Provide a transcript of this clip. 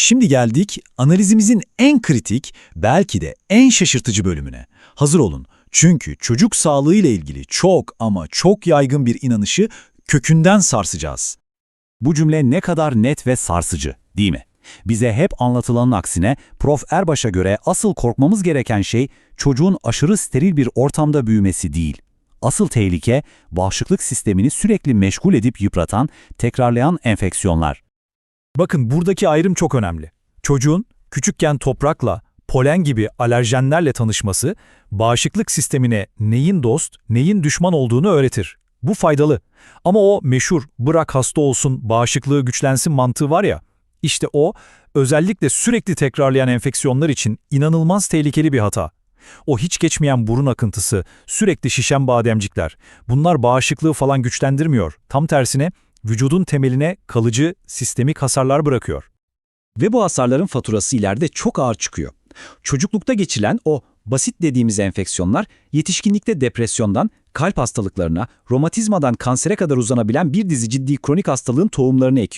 Şimdi geldik analizimizin en kritik, belki de en şaşırtıcı bölümüne. Hazır olun. Çünkü çocuk sağlığı ile ilgili çok ama çok yaygın bir inanışı kökünden sarsacağız. Bu cümle ne kadar net ve sarsıcı, değil mi? Bize hep anlatılanın aksine Prof. Erbaş'a göre asıl korkmamız gereken şey çocuğun aşırı steril bir ortamda büyümesi değil. Asıl tehlike bağışıklık sistemini sürekli meşgul edip yıpratan, tekrarlayan enfeksiyonlar. Bakın buradaki ayrım çok önemli. Çocuğun küçükken toprakla, polen gibi alerjenlerle tanışması, bağışıklık sistemine neyin dost, neyin düşman olduğunu öğretir. Bu faydalı. Ama o meşhur bırak hasta olsun, bağışıklığı güçlensin mantığı var ya, işte o özellikle sürekli tekrarlayan enfeksiyonlar için inanılmaz tehlikeli bir hata. O hiç geçmeyen burun akıntısı, sürekli şişen bademcikler, bunlar bağışıklığı falan güçlendirmiyor. Tam tersine vücudun temeline kalıcı, sistemik hasarlar bırakıyor. Ve bu hasarların faturası ileride çok ağır çıkıyor. Çocuklukta geçilen o basit dediğimiz enfeksiyonlar yetişkinlikte depresyondan, kalp hastalıklarına, romatizmadan kansere kadar uzanabilen bir dizi ciddi kronik hastalığın tohumlarını ekiyor.